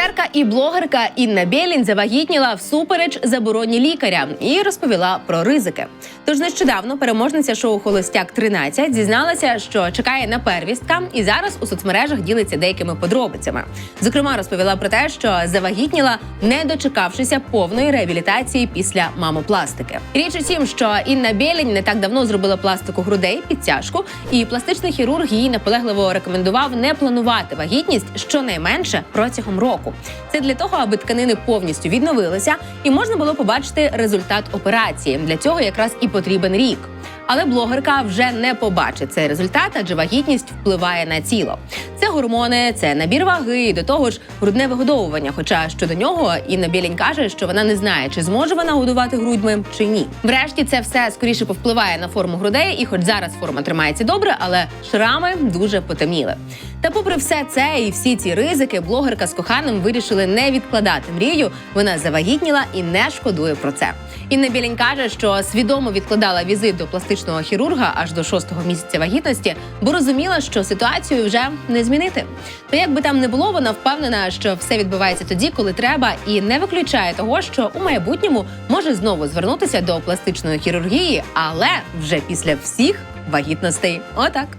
Волонтерка і блогерка Інна Бєлін завагітніла всупереч забороні лікаря і розповіла про ризики. Тож нещодавно переможниця шоу Холостяк 13 зізналася, що чекає на первістка, і зараз у соцмережах ділиться деякими подробицями. Зокрема, розповіла про те, що завагітніла, не дочекавшися повної реабілітації після мамопластики. Річ у тім, що Інна Бєлінь не так давно зробила пластику грудей підтяжку, і пластичний хірург їй наполегливо рекомендував не планувати вагітність щонайменше протягом року. Це для того, аби тканини повністю відновилися і можна було побачити результат операції. Для цього якраз і потрібен рік. Але блогерка вже не побачить цей результат, адже вагітність впливає на тіло. Це гормони, це набір ваги, і до того ж грудне вигодовування. Хоча щодо нього Інна Білінь каже, що вона не знає, чи зможе вона годувати грудьми чи ні. Врешті це все скоріше повпливає на форму грудей, і хоч зараз форма тримається добре, але шрами дуже потемніли. Та попри все це і всі ці ризики, блогерка з коханим вирішили не відкладати мрію. Вона завагітніла і не шкодує про це. Інна Білінь каже, що свідомо відкладала візит до пластичного хірурга аж до шостого місяця вагітності, бо розуміла, що ситуацію вже не змінити. То як би там не було, вона впевнена, що все відбувається тоді, коли треба, і не виключає того, що у майбутньому може знову звернутися до пластичної хірургії, але вже після всіх вагітностей. Отак.